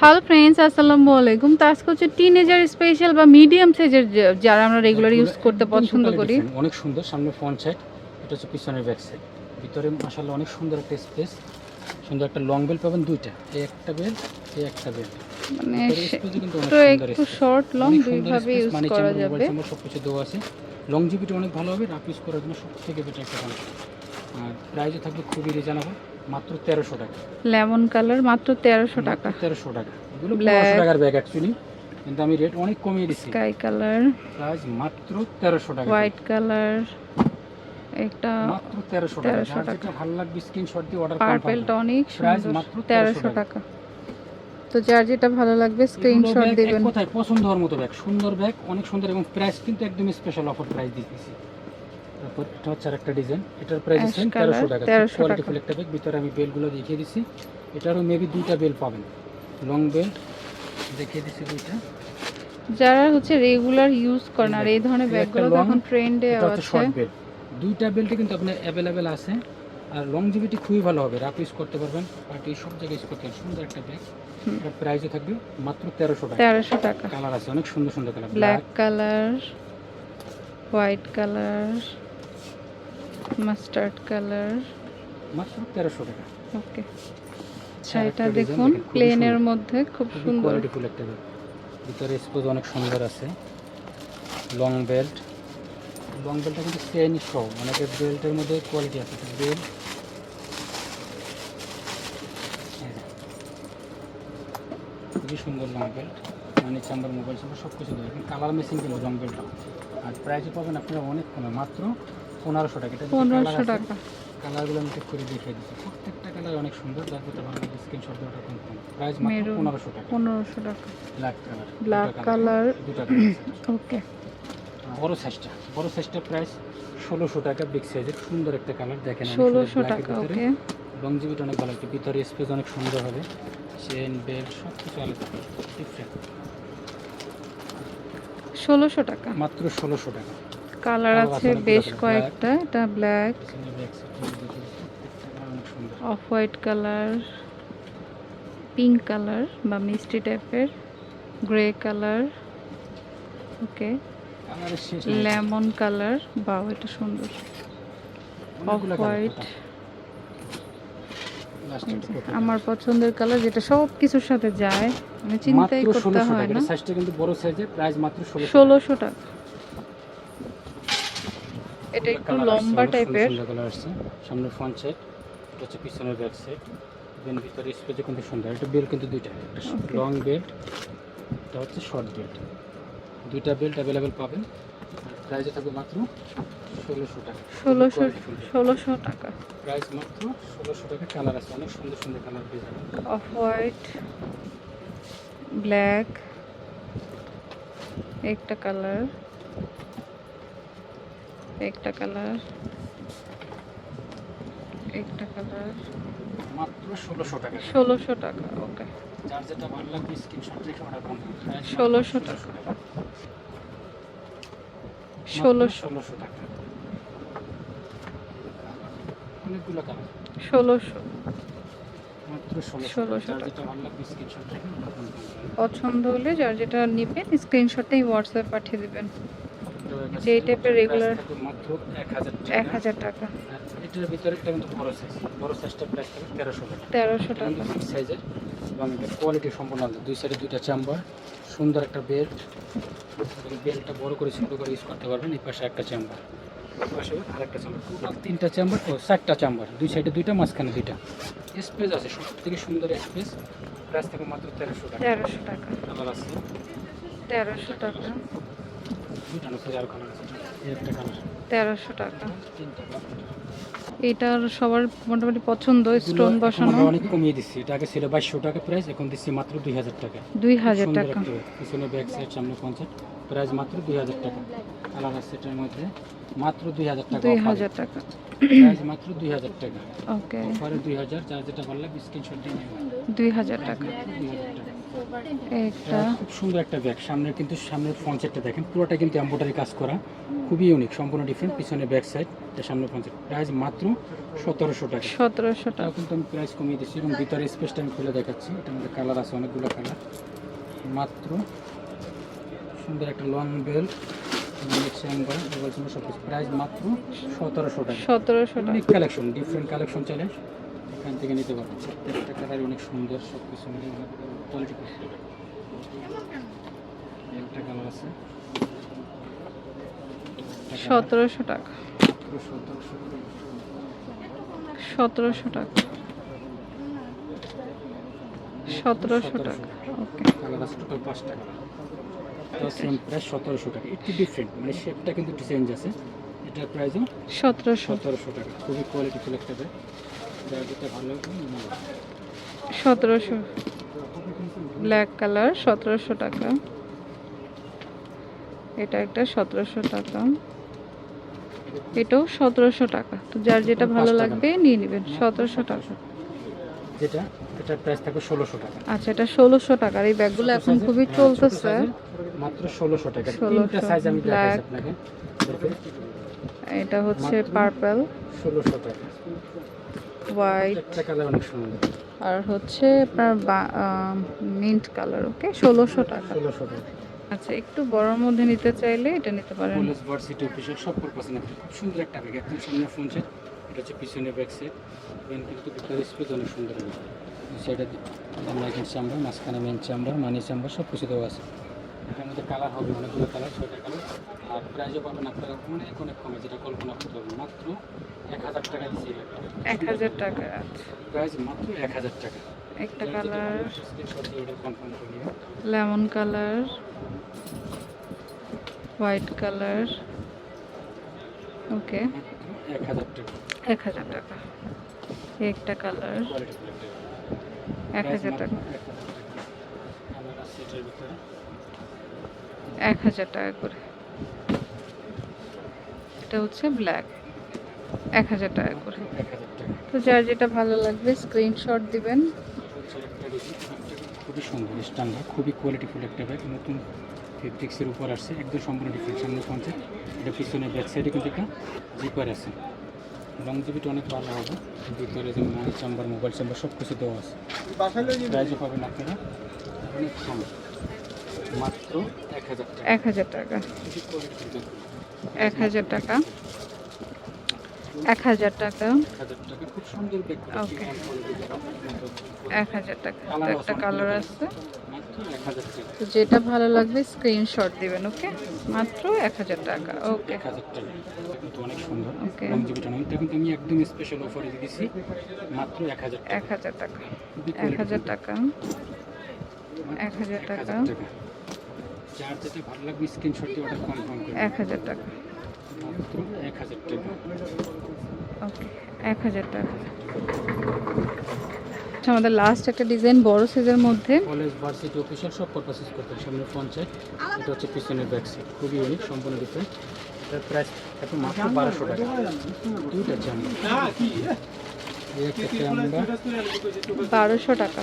Hello friends আসসালামু আলাইকুম। তো আজকে হচ্ছে টিনেজার স্পেশাল বা মিডিয়াম সাইজের যারা আমরা রেগুলার ইউজ করতে পছন্দ করি। অনেক সুন্দর। সামনে ফ্রন্ট সাইড এটা হচ্ছে পিছনের ব্যাক সাইড ভিতরে মাসাল্লাহ অনেক সুন্দর একটা স্পেস সুন্দর একটা লং বেল পাবেন দুইটা। এই একটা বেল এই একটা বেল মানে তো একটু শর্ট লং দুইভাবে ইউজ করা যাবে। chamber সবকিছু দেওয়া আছে। লং জিবিটি অনেক ভালো হবে রাফ ইউজ করার জন্য সব থেকে বেটার একটা আর প্রাইসও থাকবে খুবই রিজনেবল মাত্র তেরোশো টাকা। লেমন কালার মাত্র তেরোশো টাকা। তেরোশো টাকা। এগুলো Black. পনেরোশো টাকার ব্যাগ অ্যাকচুয়ালি কিন্তু আমি রেট অনেক কমিয়ে দিচ্ছি স্কাই কালার প্রাইস মাত্র তেরোশো টাকা। হোয়াইট কালার একটা মাত্র তেরোশো টাকা। 1300 যার টাকা। যেটা ভালো লাগবে স্ক্রিনশট দিয়ে অর্ডার পার্পেলটা অনেক সুন্দর মাত্র 1300 তেরোশো টাকা। তো যার যেটা ভালো লাগবে স্ক্রিনশট দিবেন। কোথায় পছন্দ হওয়ার মতো ব্যাগ সুন্দর ব্যাগ অনেক সুন্দর এবং প্রাইস কিন্তু একদম স্পেশাল অফার প্রাইস দিতেছি। তারপর এটা হচ্ছে আরেকটা ডিজাইন। এটার প্রাইস color, তেরোশো টাকা। কোয়ালিটি ফুল একটা ব্যাগ ভিতরে আমি বেলগুলো দেখিয়ে দিচ্ছি এটারও মেবি দুইটা বেল পাবেন। লং বেল দেখিয়ে দিচ্ছি দুইটা। যারা হচ্ছে রেগুলার ইউজ করেন আর এই ধরনের ব্যাগগুলো এখন ট্রেন্ডে আছে। শর্ট বেল দুইটা বেল্টে কিন্তু আপনার অ্যাভেলেবেল আছে। আর লংজিভিটি খুবই ভালো হবে। রাফ ইউজ করতে পারবেন। পার্টি সব জায়গায় ইউজ করতে পারবেন সুন্দর একটা ব্যাগ। এটার প্রাইসও থাকবে মাত্র তেরোশো টাকা। তেরোশো টাকা। কালার আছে। অনেক সুন্দর সুন্দর colour black colour white colour mustard colour মাত্র তেরোশো টাকা। ওকে আচ্ছা, এটা দেখুন প্লেনের মধ্যে খুব সুন্দর। কোয়ালিটি ফুল একটা ভিতরে স্পোজ অনেক সুন্দর আছে। লং বেল্ট লং বেল্টটা কিন্তু চেইন সহ অনেকের বেল্টের মধ্যে কোয়ালিটি আছে বেল্ট খুবই সুন্দর লং বেল্ট মানে চাম্বার মোবাইল চাম্বার সব কিছু দেবে কালার মেশিন কিন্তু লং বেল্টটা আর প্রাইসও পাবেন আপনারা অনেক কমে মাত্র পনেরোশো টাকা। এটা পনেরোশো টাকা। কালারগুলো আমি চেক করে দেখিয়ে দিচ্ছি। প্রত্যেকটা কালার অনেক সুন্দর। যার যেটা ভালো লাগে স্ক্রিনশট দিয়ে ওটা কনফার্ম প্রাইস মাত্র পনেরোশো টাকা। পনেরোশো টাকা। ব্ল্যাক কালার ব্ল্যাক কালার দুটা ওকে বড় সাইজটা বড় সাইজটা প্রাইস ষোলোশো টাকা। বিগ সাইজের সুন্দর একটা কালার দেখেন ষোলোশো টাকা ওকে লংজিভিটি অনেক ভালো একটা। ভিতরে স্পেস অনেক সুন্দর হবে। চেন বেল্ট সব কিছু আলাদা। ডিফারেন্ট ষোলোশো টাকা। মাত্র ষোলোশো টাকা। কালার আছে বেশ কয়েকটা এটা black off white colour pink colour বা মিষ্টি টাইপের grey colour okay lemon colour বা এটা সুন্দর অফ হোয়াইট আমার পছন্দের কালার যেটা সব কিছুর সাথে যায় মানে চিন্তাই করতে হয় না। সাইজটা কিন্তু বড় সাইজের প্রাইস মাত্র ষোলোশো ষোলোশো টাকা। এটা একটু লম্বা টাইপের। সামনে ফ্রন্ট সাইড এটা হচ্ছে পিছনের ব্যাক সাইড দেন ভিতরে স্পেসে কিন্তু সুন্দর। এটা বেল্ট কিন্তু দুইটা একটা লং বেল্ট এটা হচ্ছে শর্ট বেল্ট দুইটা বেল্ট অ্যাভেলেবেল পাবেন। প্রাইসে থাকবে মাত্র ষোলোশো টাকা। ষোলোশো ষোলোশো টাকা। প্রাইস মাত্র ষোলোশো টাকা কালার আছে অনেক সুন্দর সুন্দর কালার পেয়ে যাবেন। অফ হোয়াইট ব্ল্যাক একটা কালার একটা কালার একটা কালার। মাত্র ষোলোশো টাকা। ষোলোশো টাকা ওকে। যার যেটা ভালো লাগবে স্ক্রিনশট রেখে অর্ডার করুন Price মাত্র 1600 টাকা। ষোলোশো। ষোলোশো টাকা। অনেকগুলো কালার। ষোলোশো। মাত্র 1600 টাকা। ভালো লাগবে স্ক্রিনশট রেখে পছন্দ হলে যার যেটা নেবেন স্ক্রিনশটটাই হোয়াটসঅ্যাপ পাঠিয়ে দেবেন। কাছে যেই টাইপের থাকবে মাত্র এক হাজার টাকা। এটার ভিতরে একটা কিন্তু বড় সাইজ বড় সাইজটা প্রাইস থাকবে তেরোশো টাকা। তেরোশো টাকা। সাইজের এবং কোয়ালিটি সম্পূর্ণ আলাদা দুই সাইডে দুইটা চেম্বার সুন্দর একটা বেল্ট বেল্টটা বড় করে ছোট করে ইউজ করতে পারবেন এই পাশে একটা চেম্বার পাশে আরেকটা চেম্বার টোটাল তিনটা চেম্বার ও চারটা চেম্বার দুই সাইডে দুইটা মাঝখানে দুইটা। স্পেস আছে সব থেকে সুন্দর স্পেস প্রাইস থেকে মাত্র তেরোশো টাকা। তেরোশো টাকা। কালার আছে তেরোশো টাকা। তেরোশো টাকা। এটার সবার মোটামুটি পছন্দ স্টোন বসানো। অনেক কমিয়ে দিচ্ছি। এটা আগে ছিল বাইশশো টাকা প্রাইস এখন দিচ্ছি মাত্র দুই হাজার টাকা। দুই হাজার টাকা। পিছনে ব্যাক সাইড সামনে পঞ্চাশ প্রাইস মাত্র দুই হাজার টাকা। আছে এটার মধ্যে মাত্র দুই হাজার টাকা দুই হাজার টাকা। প্রাইস মাত্র দুই হাজার টাকা। ওকে অফারে দুই হাজার যার যেটা ভালো লাগবে স্ক্রিনশট দিয়ে নেবেন। দুই হাজার টাকা। দুই হাজার টাকা। একটা খুব সুন্দর একটা ব্যাগ। সামনে কিন্তু সামনের ফ্রন্ট সাইডটা দেখেন পুরোটা কিন্তু এম্বোটারি কাজ করা। খুবই ইউনিক সম্পূর্ণ ডিফারেন্ট পিছনে ব্যাক সাইড এটা সামনে ফ্রন্ট সাইড প্রাইস মাত্র সতেরোশো টাকা। সতেরোশো টাকা। কিন্তু আমি প্রাইস কমিয়ে দিচ্ছি এবং ভিতরে স্পেসটা আমি খুলে দেখাচ্ছি। এটার মধ্যে কালার আছে অনেকগুলো কালার মাত্র সুন্দর একটা লং বেল চেম্বার সব প্রাইস মাত্র সতেরোশো টাকা। সতেরোশো টাকা। কালেকশন ডিফারেন্ট কালেকশন চাইলে এখান থেকে নিতে পারবেন। প্রত্যেকটা কালার অনেক সুন্দর সব কিছু মিলে কোয়ালিটি একটা কালার আছে। সতেরোশো টাকা। সতেরোশো টাকা। সতেরোশো টাকা। ওকে। কালার আছে টোটাল পাঁচ টাকা এটা সেম প্রাইস সতেরোশো টাকা। একটু ডিফারেন্ট মানে শেপটা কিন্তু চেঞ্জ আছে। এটার প্রাইসও সতেরোশো। সতেরোশো টাকা। খুবই একটা ব্যাগ সতেরোশো। ব্ল্যাক কালার সতেরোশো টাকা। এটা একটা সতেরোশো টাকা। এটাও সতেরোশো টাকা। তো যার যেটা ভালো লাগবে নিয়ে নেবেন। সতেরোশো টাকা। যেটা এটার প্রাইস থাকবে ষোলোশো টাকা। আচ্ছা এটা ষোলোশো টাকার। এই ব্যাগগুলো এখন খুবই হ্যাঁ, চলতেছে। মাত্র ষোলোশো টাকা। তিনটা সাইজ আমি দেখাচ্ছি আপনাকে। এটা হচ্ছে পার্পল ষোলোশো টাকা। হোয়াইট আর হচ্ছে আপনার মিন্ট কালার ওকে ষোলোশো টাকা। ষোলোশো টাকা। আচ্ছা একটু বড়র মধ্যে নিতে চাইলে এটা নিতে পারেন। কলেজ ভার্সিটি অফিসের সব পারপাসে না খুব সুন্দর একটা ব্যাগ একদম সামনে ফোন সেট এটা হচ্ছে পিছনে ব্যাক সেট পেন কিন্তু ভিতরে স্পেস অনেক সুন্দর। হবে সেটা মাইকেল চামড়া মাঝখানে মেন চামড়া মানি চামড়া সব কিছু দেওয়া আছে। এটার মধ্যে কালার হবে অনেকগুলো কালার ছয়টা কালার। আর প্রাইজও পাবেন আপনারা অনেক অনেক কমে যেটা কল্পনা করতে পারবেন মাত্র এক হাজার টাকা দিচ্ছি এক হাজার টাকা আচ্ছা। প্রাইস মাত্র এক হাজার টাকা। একটা colour. Lemon colour. White colour. Okay. এক হাজার টাকা। এক হাজার টাকা। একটা কালার। এক হাজার টাকা। ভিতরে এক হাজার টাকা করে। এটা হচ্ছে ব্ল্যাক এক হাজার টাকা করে। এক হাজার তো যার যেটা ভালো লাগবে স্ক্রিনশট দিবেন। খুবই সুন্দর স্ট্যান্ডার্ড খুবই কোয়ালিটিফুল একটা ব্যাগ নতুন ফেব্রিক্সের উপর আসছে একদম সম্পূর্ণ ডিফারেন্ট সামনে পৌঁছে এটা পিছনে ব্যাক সাইডে কিন্তু একটা জিপার আছে। লং জিবিটা অনেক ভালো হবে। ভিতরে যে মানি চাম্বার মোবাইল চাম্বার সব কিছু দেওয়া আছে। প্রাইজও পাবেন আপনারা। অনেক কম মাত্র এক হাজার টাকা এক হাজার টাকা। এক হাজার টাকা টাকা এক হাজার টাকা একটা কালার আছে তো যেটা ভালো লাগবে স্ক্রিনশট দিবেন ওকে মাত্র এক হাজার টাকা ওকে এক হাজার টাকা অনেক সুন্দর Okay. লং জিবিটা নয় এটা কিন্তু আমি একদম স্পেশাল অফারে দিয়েছি মাত্র এক হাজার এক হাজার টাকা এক হাজার টাকা এক হাজার টাকা। যার যেটা ভালো লাগবে স্ক্রিনশট দিয়ে কনফার্ম টাকা। মাত্র এক হাজার টাকা। ওকে টাকা। আচ্ছা আমাদের লাস্ট একটা ডিজাইন বড় সাইজের মধ্যে। কলেজ ভার্সিটি অফিসিয়াল সব পারপাসেস করতে। সামনে সাইড এটা হচ্ছে পিছনের ব্যাক সাইড খুবই ইউনিক সম্পূর্ণ ডিফারেন্ট এটার প্রাইস এত মাত্র বারোশো টাকা। দুইটা চামড়া একটা বারোশো টাকা।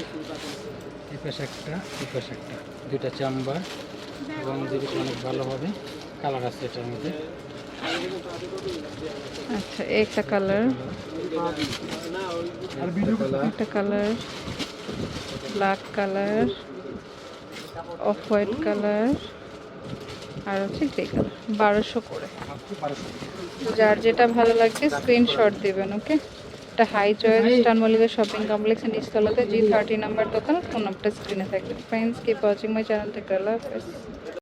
এই পাশে একটা এই একটা। দুইটা চাম্বার এবং জিনিস অনেক ভালো হবে। কালার আছে এটার মধ্যে। আচ্ছা একটা কালার একটা colour black colour off white colour আর হচ্ছে গ্রে কালার বারোশো করে। যার যেটা ভালো লাগবে স্ক্রিনশট দিবেন ওকে এটা হাই চয়েস স্টান মল্লিকা শপিং কমপ্লেক্সের নিচতলাতে জি থার্টি নাম্বার দোকান ফোন নাম্বারটা স্ক্রিনে থাকবে friends keep watching my channel থেকে আল্লাহ হাফেজ